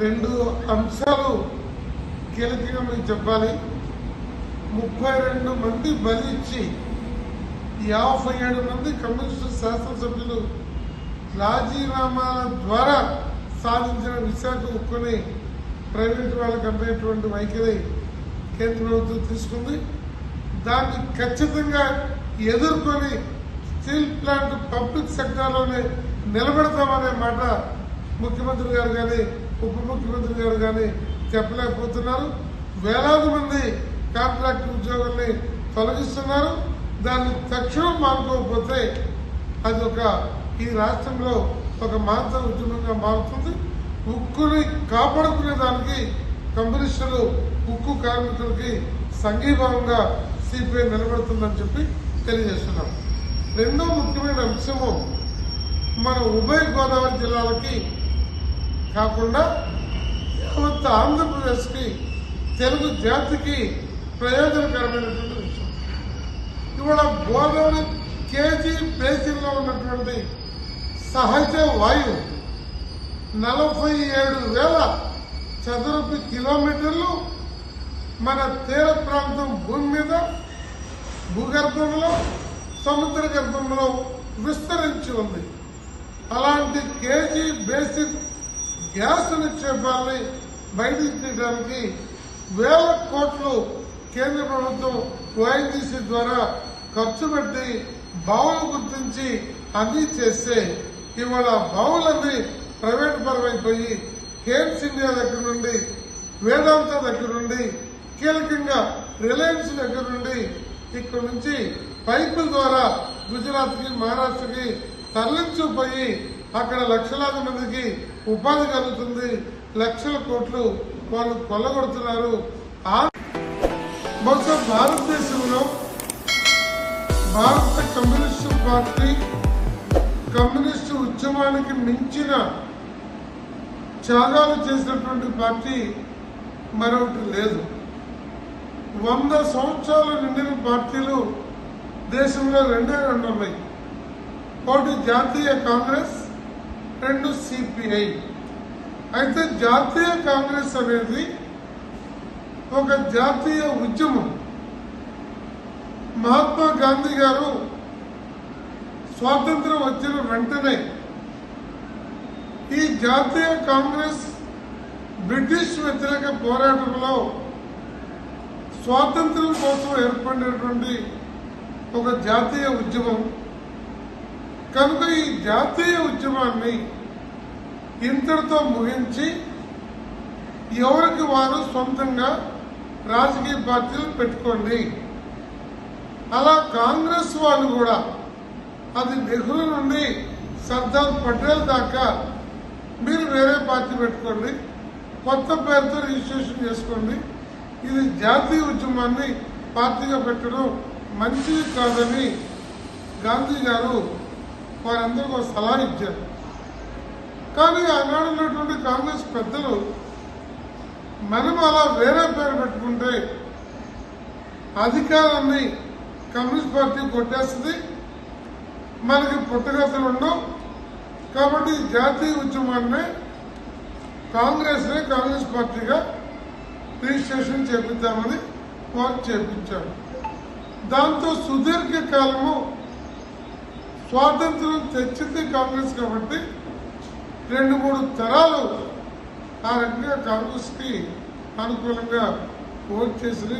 రెండు అంశాలు కీలకంగా మీకు చెప్పాలి. ముప్పై రెండు మంది బలి ఇచ్చి యాభై ఏడు మంది కమ్యూనిస్టు శాసనసభ్యులు రాజీనామాల ద్వారా సాధించిన విశాఖ ఉక్కుని ప్రైవేట్ వాళ్ళకి అమ్మేటువంటి వైఖరి కేంద్ర ప్రభుత్వం తీసుకుంది. దాన్ని ఖచ్చితంగా ఎదుర్కొని స్టీల్ ప్లాంట్ పబ్లిక్ సెక్టార్లోనే నిలబెడతామనే మాట ముఖ్యమంత్రి గారు కానీ ఉప ముఖ్యమంత్రి గారు కానీ చెప్పలేకపోతున్నారు. వేలాది మంది కాంట్రాక్ట్ ఉద్యోగుల్ని తొలగిస్తున్నారు. దాన్ని తక్షణం మానుకోకపోతే అది ఒక ఈ రాష్ట్రంలో ఒక మాంత ఉద్యమంగా మారుతుంది. ఉక్కుని కాపాడుకునే దానికి కమ్యూనిస్టులు ఉక్కు కార్మికులకి సంఘీభావంగా సిపిఐ నిలబడుతుందని చెప్పి తెలియజేస్తున్నాం. రెండో ముఖ్యమైన అంశము మన ఉభయ గోదావరి జిల్లాలకి కాకుండా యావత్ ఆంధ్రప్రదేశ్కి తెలుగు జాతికి ప్రయోజనకరమైనటువంటి విషయం. ఇవాళ గోదావరి కేజీ బేసిన్లో ఉన్నటువంటి సహజ వాయువు నలభై ఏడు వేల చదరపు కిలోమీటర్లు మన తీర ప్రాంతం భూమి మీద భూగర్భంలో సముద్ర గర్భంలో విస్తరించి ఉంది. అలాంటి కేజీ బేసిక్ గ్యాస్ నిక్షేపాల్ని బయటికి తీయడానికి వేల కోట్లు కేంద్ర ప్రభుత్వం ఓఎన్జీసీ ద్వారా ఖర్చు పెట్టి బావులు గుర్తించి అన్ని చేస్తే ఇవాళ బావులన్నీ ప్రైవేట్ పరమైపోయి కేమ్స్ ఇండియా దగ్గర నుండి వేదాంత దగ్గర నుండి కీలకంగా రిలయన్స్ దగ్గర నుండి ఇక్కడ నుంచి పైపుల ద్వారా గుజరాత్కి మహారాష్ట్రకి తరలించుపోయి అక్కడ లక్షలాది మందికి ఉపాధి కలుగుతుంది. లక్షల కోట్లు వాళ్ళు కొల్లగొడుతున్నారు. బహుశా భారతదేశంలో భారత కమ్యూనిస్టు పార్టీ కమ్యూనిస్టు ఉద్యమానికి మించిన త్యాగాలు చేసినటువంటి పార్టీ మరొకటి లేదు. వంద సంవత్సరాలు నిండిన పార్టీలు దేశంలో రెండే రెండు ఉన్నాయి. ఒకటి జాతీయ కాంగ్రెస్ రెండు సిపిఐ అయితే జాతీయ కాంగ్రెస్ అనేది ఒక జాతీయ ఉద్యమం. మహాత్మా గాంధీ గారు స్వాతంత్రం వచ్చిన వెంటనే ఈ జాతీయ కాంగ్రెస్ బ్రిటిష్ వ్యతిరేక పోరాటంలో స్వాతంత్రం కోసం ఏర్పడినటువంటి ఒక జాతీయ ఉద్యమం. కనుక ఈ జాతీయ ఉద్యమాన్ని ఇంతటితో ముగించి ఎవరికి వారు సొంతంగా రాజకీయ పార్టీలు పెట్టుకోండి. అలా కాంగ్రెస్ వాళ్ళు కూడా అది నెహ్రూ నుండి సర్దార్ పటేల్ దాకా మీరు వేరే పార్టీ పెట్టుకోండి కొత్త పేరుతో రిజిస్ట్రేషన్ చేసుకోండి. ఇది జాతీయ ఉద్యమాన్ని పార్టీగా పెట్టడం మంచిది కాదని గాంధీ గారు వారందరికీ ఒక సలహా ఇచ్చారు. కానీ ఆనాడు ఉన్నటువంటి కాంగ్రెస్ పెద్దలు మనం అలా వేరే పేరు పెట్టుకుంటే అధికారాన్ని కమ్యూనిస్ట్ పార్టీ కొట్టేస్తుంది. మనకి పుట్టగతలు ఉండవు. కాబట్టి జాతీయ ఉద్యమాన్ని కాంగ్రెస్నే కాంగ్రెస్ పార్టీగా రిజిస్ట్రేషన్ చేపిద్దామని వారు చేపించారు. దాంతో సుదీర్ఘ కాలము స్వాతంత్రం తెచ్చింది కాంగ్రెస్ కాబట్టి రెండు మూడు తరాలు ఆ రకంగా కాంగ్రెస్కి అనుకూలంగా ఓట్ చేసి